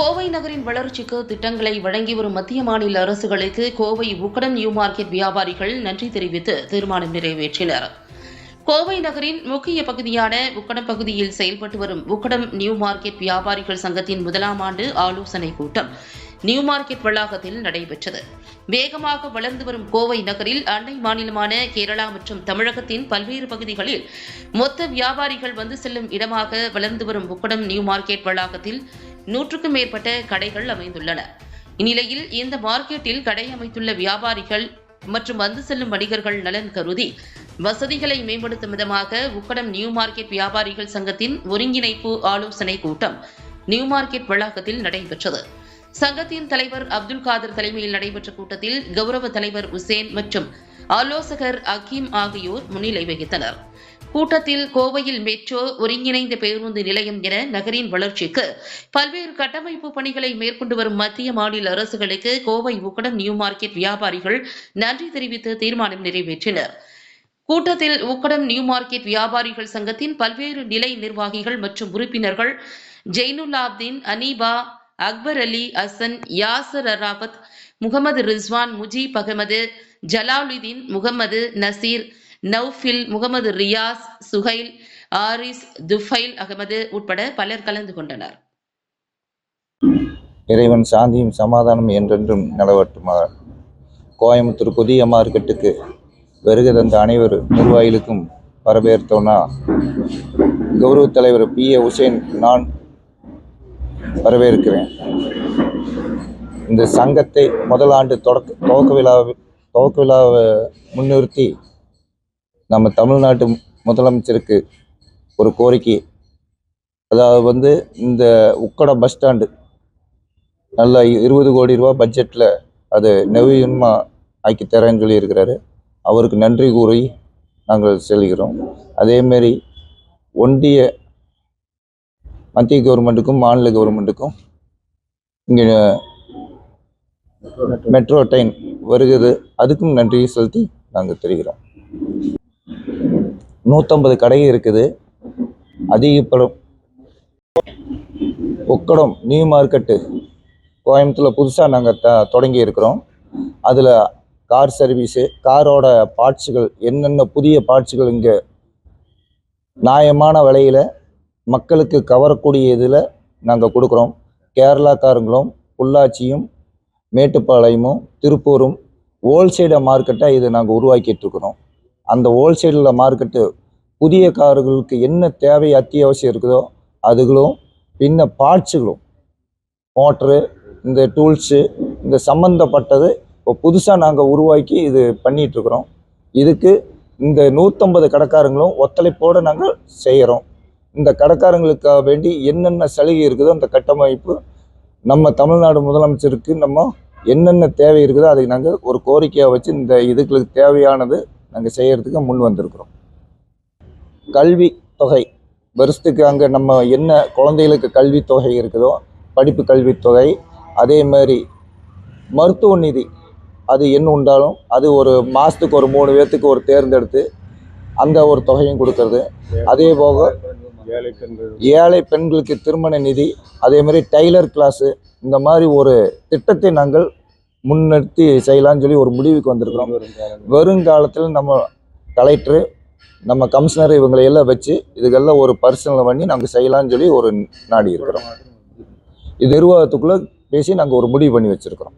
கோவை நகரின் வளர்ச்சிக்கு திட்டங்களை வழங்கி வரும் மத்திய மாநில அரசுகளுக்கு கோவை உக்கடம் நியூ மார்க்கெட் வியாபாரிகள் நன்றி தெரிவித்து தீர்மானம் நிறைவேற்றினர். கோவை நகரின் முக்கிய பகுதியான உக்கடம் பகுதியில் செயல்பட்டு வரும் உக்கடம் நியூ மார்க்கெட் வியாபாரிகள் சங்கத்தின் முதலாம் ஆண்டு ஆலோசனைக் கூட்டம் நியூ மார்க்கெட் வளாகத்தில் நடைபெற்றது. வேகமாக வளர்ந்து வரும் கோவை நகரில் அண்டை மாநிலமான கேரளா மற்றும் தமிழகத்தின் பல்வேறு பகுதிகளில் மொத்த வியாபாரிகள் வந்து செல்லும் இடமாக வளர்ந்து வரும் உக்கடம் நியூ மார்க்கெட் வளாகத்தில் நூற்றுக்கும் மேற்பட்ட கடைகள் அமைந்துள்ளன. இந்நிலையில் இந்த மார்க்கெட்டில் கடை அமைத்துள்ள வியாபாரிகள் மற்றும் வந்து செல்லும் வணிகர்கள் நலன் கருதி வசதிகளை மேம்படுத்தும் விதமாக உக்கடம் நியூ மார்க்கெட் வியாபாரிகள் சங்கத்தின் ஒருங்கிணைப்பு ஆலோசனை கூட்டம் நியூ மார்க்கெட் வளாகத்தில் நடைபெற்றது. சங்கத்தின் தலைவர் அப்துல் காதர் தலைமையில் நடைபெற்ற கூட்டத்தில் கௌரவ தலைவர் உசேன் மற்றும் ஆலோசகர் அகீம் ஆகியோர் முன்னிலை வகித்தனர். கூட்டத்தில் கோவையில் மெட்ரோ ஒருங்கிணைந்த பேருந்து நிலையம் என நகரின் வளர்ச்சிக்கு பல்வேறு கட்டமைப்பு பணிகளை மேற்கொண்டு வரும் மத்திய மாநில அரசுகளுக்கு கோவை உக்கடம் நியூ மார்க்கெட் வியாபாரிகள் நன்றி தெரிவித்து தீர்மானம் நிறைவேற்றினர். கூட்டத்தில் உக்கடம் நியூ மார்க்கெட் வியாபாரிகள் சங்கத்தின் பல்வேறு நிலை நிர்வாகிகள் மற்றும் உறுப்பினர்கள் ஜெயினுல்லாப்தீன் அனீபா அக்பர் அலி அசன் யாசர் அராபத் முகமது ரிஸ்வான் முஜீப் அகமது ஜலாலுதீன் முகமது நசீர் நௌஃபில் முகமது ரியாஸ் சுஹைல் ஆரிஸ் துஃபைல் அகமது உட்பட பலர் கலந்து கொண்டனர். இறைவன் சாந்தியும் சமாதானம் என்றென்றும் நிலவட்டுமாக கோயம்புத்தூர் புதிய மார்க்கெட்டுக்கு வருகை தந்த அனைவர் நிர்வாகிகளுக்கும் வரவேற்றோன்னா கௌரவ தலைவர் பி. ஏ. உசேன் நான் வரவேற்கிறேன். இந்த சங்கத்தை முதல் ஆண்டு தொடக்க துவக்க விழா துவக்க விழாவை முன்னிறுத்தி நம்ம தமிழ்நாட்டு முதலமைச்சருக்கு ஒரு கோரிக்கை. அதாவது வந்து இந்த உக்கட பஸ் ஸ்டாண்டு நல்ல இருபது கோடி ரூபா பட்ஜெட்டில் அது நவீனமாக ஆக்கி தரேன்னு சொல்லியிருக்கிறாரு. அவருக்கு நன்றி கூறி நாங்கள் செல்கிறோம். அதேமாரி ஒன்றிய மத்திய கவர்மெண்ட்டுக்கும் மாநில கவர்மெண்ட்டுக்கும் இங்கே மெட்ரோ ட்ரெயின் வருகிறது. அதுக்கும் நன்றியை செலுத்தி நாங்கள் தெரிகிறோம். நூற்றம்பது கடை இருக்குது. அதிகப்படும். ஒக்கடம் நியூ மார்க்கெட்டு கோயம்புத்தூரில் புதுசாக நாங்கள் த தொடங்கி இருக்கிறோம். அதில் கார் சர்வீஸு காரோட பார்ட்ஸுகள் என்னென்ன புதிய பார்ட்ஸுகள் இங்கே நியாயமான விலையில் மக்களுக்கு கவரக்கூடிய இதில் நாங்கள் கொடுக்குறோம். கேரளாக்காரங்களும் பொள்ளாச்சியும் மேட்டுப்பாளையமும் திருப்பூரும் ஹோல்சேல மார்க்கெட்டாக இது நாங்கள் உருவாக்கிட்டு இருக்கிறோம். அந்த ஹோல்சேலில் மார்க்கெட்டு புதிய கார்களுக்கு என்ன தேவை அத்தியாவசியம் இருக்குதோ அதுகளும் பின்ன பார்ட்ஸுகளும். மோட்ரு இந்த டூல்ஸு இந்த சம்மந்தப்பட்டது இப்போ புதுசாக நாங்கள் உருவாக்கி இது பண்ணிகிட்ருக்குறோம் இதுக்கு இந்த நூற்றம்பது கடைக்காரங்களும் ஒத்துழைப்போடு நாங்கள் செய்கிறோம். இந்த கடைக்காரங்களுக்காக வேண்டி என்னென்ன சலுகை இருக்குதோ அந்த கட்டமைப்பு நம்ம தமிழ்நாடு முதலமைச்சருக்கு நம்ம என்னென்ன தேவை இருக்குதோ அதை நாங்கள் ஒரு கோரிக்கையாக வச்சு இந்த இதுகளுக்கு தேவையானது நாங்கள் செய்கிறதுக்கு முன் வந்திருக்கிறோம். கல்வி தொகை. வருஷத்துக்கு அங்கே நம்ம என்ன குழந்தைகளுக்கு கல்வி தொகை இருக்குதோ படிப்பு கல்வித்தொகை அதே மாதிரி மருத்துவ நிதி. அது என்ன உண்டாலும் அது ஒரு மாதத்துக்கு ஒரு மூணு பேர்த்துக்கு ஒரு தேர்ந்தெடுத்து அந்த ஒரு தொகையும் கொடுக்கறது. அதே போக ஏழை பெண்கள் ஏழை பெண்களுக்கு திருமண நிதி அதே மாதிரி டைலர் கிளாஸு இந்த மாதிரி ஒரு திட்டத்தை நாங்கள் முன்னிறுத்தி செய்யலாம்னு சொல்லி ஒரு முடிவுக்கு வந்திருக்கிறோம். வருங்காலத்தில் நம்ம கலெக்டரு நம்ம கமிஷனர் இவங்களை எல்லாம் வச்சு இதுக்கெல்லாம் ஒரு பரிசீலனை பண்ணி நாங்கள் செய்யலாம்னு சொல்லி ஒரு நாடி இருக்கிறோம். இது நிர்வாகத்துக்குள்ளே பேசி நாங்கள் ஒரு முடிவு பண்ணி வச்சுருக்கிறோம்.